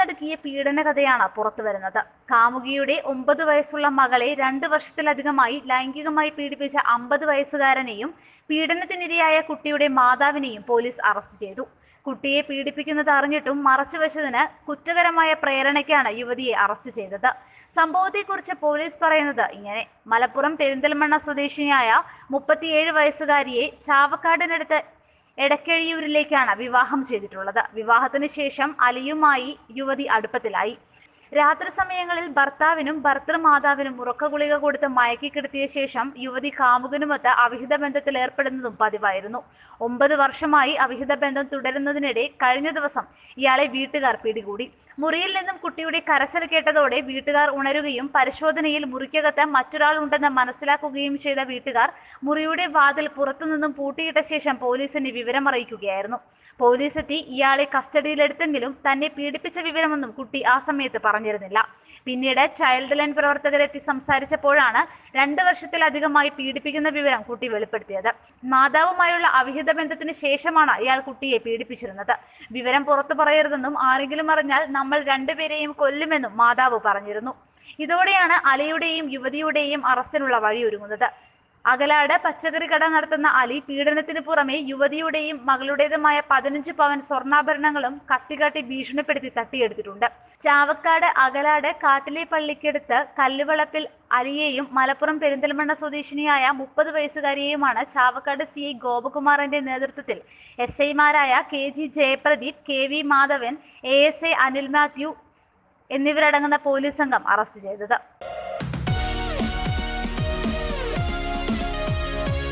നടുക്കിയ പീഡന കഥയാണ് പുറത്തു വരുന്നത്. കാമുകിയുടെ ഒമ്പത് വയസ്സുള്ള മകളെ രണ്ട് വർഷത്തിലധികമായി ലൈംഗികമായി പീഡിപ്പിച്ച അമ്പത് വയസ്സുകാരനെയും പീഡനത്തിനിരയായ കുട്ടിയുടെ മാതാവിനെയും പോലീസ് അറസ്റ്റ് ചെയ്തു. കുട്ടിയെ പീഡിപ്പിക്കുന്നത് അറിഞ്ഞിട്ടും മറച്ചുവെച്ചതിന് കുറ്റകരമായ പ്രേരണയ്ക്കാണ് യുവതിയെ അറസ്റ്റ് ചെയ്തത്. സംഭവത്തെക്കുറിച്ച് പോലീസ് പറയുന്നത് ഇങ്ങനെ. മലപ്പുറം പെരിന്തൽമണ്ണ സ്വദേശിനിയായ മുപ്പത്തിയേഴ് വയസ്സുകാരിയെ ചാവക്കാടിനടുത്ത് എടക്കഴിയൂരിലേക്കാണ് വിവാഹം ചെയ്തിട്ടുള്ളത്. വിവാഹത്തിന് ശേഷം അലിയുമായി യുവതി അടുപ്പത്തിലായി. രാത്രി സമയങ്ങളിൽ ഭർത്താവിനും ഭർത്തൃമാതാവിനും ഉറക്കഗുളിക കൊടുത്ത് മയക്കിക്കിടത്തിയ ശേഷം യുവതി കാമുകനുമൊത്ത് അവിഹിത ബന്ധത്തിൽ ഏർപ്പെടുന്നതും പതിവായിരുന്നു. ഒമ്പത് വർഷമായി അവിഹിത ബന്ധം തുടരുന്നതിനിടെ കഴിഞ്ഞ ദിവസം ഇയാളെ വീട്ടുകാർ പിടികൂടി. മുറിയിൽ നിന്നും കുട്ടിയുടെ കരച്ചിൽ കേട്ടതോടെ വീട്ടുകാർ ഉണരുകയും പരിശോധനയിൽ മുറിക്കകത്ത് മറ്റൊരാൾ ഉണ്ടെന്ന് മനസ്സിലാക്കുകയും ചെയ്ത വീട്ടുകാർ മുറിയുടെ വാതിൽ പുറത്തുനിന്നും പൂട്ടിയിട്ട ശേഷം പോലീസിനെ വിവരമറിയിക്കുകയായിരുന്നു. പോലീസ് എത്തി ഇയാളെ കസ്റ്റഡിയിലെടുത്തെങ്കിലും തന്നെ പീഡിപ്പിച്ച വിവരമൊന്നും കുട്ടി ആ സമയത്ത് പറഞ്ഞിരുന്നില്ല. പിന്നീട് ചൈൽഡ് ലൈൻ പ്രവർത്തകരെത്തി സംസാരിച്ചപ്പോഴാണ് രണ്ടു വർഷത്തിലധികമായി പീഡിപ്പിക്കുന്ന വിവരം കുട്ടി വെളിപ്പെടുത്തിയത്. മാതാവുമായുള്ള അവിഹിത ബന്ധത്തിന് ശേഷമാണ് ഇയാൾ കുട്ടിയെ പീഡിപ്പിച്ചിരുന്നത്. വിവരം പുറത്തു പറയരുതെന്നും ആരെങ്കിലും അറിഞ്ഞാൽ നമ്മൾ രണ്ടുപേരെയും കൊല്ലുമെന്നും മാതാവ് പറഞ്ഞിരുന്നു. ഇതോടെയാണ് അലയുടെയും യുവതിയുടെയും അറസ്റ്റിനുള്ള വഴിയൊരുങ്ങുന്നത്. അകലാട് പച്ചക്കറി കട നടത്തുന്ന അലി പീഡനത്തിന് പുറമെ യുവതിയുടെയും മകളുടേതുമായ പതിനഞ്ച് പവൻ സ്വർണാഭരണങ്ങളും കത്തികാട്ടി ഭീഷണിപ്പെടുത്തി തട്ടിയെടുത്തിട്ടുണ്ട്. ചാവക്കാട് അകലാട് കാട്ടിലെ പള്ളിക്കടുത്ത് കല്ലുവളപ്പിൽ അലിയെയും മലപ്പുറം പെരിന്തൽമണ്ണ സ്വദേശിനിയായ മുപ്പത് വയസ്സുകാരിയെയുമാണ് ചാവക്കാട് സി ഐ ഗോപകുമാറിന്റെ നേതൃത്വത്തിൽ എസ് ഐമാരായ K G Jayapradeep K V Madhavan A S I Anil Mathew എന്നിവരടങ്ങുന്ന പോലീസ് സംഘം അറസ്റ്റ് ചെയ്തത്.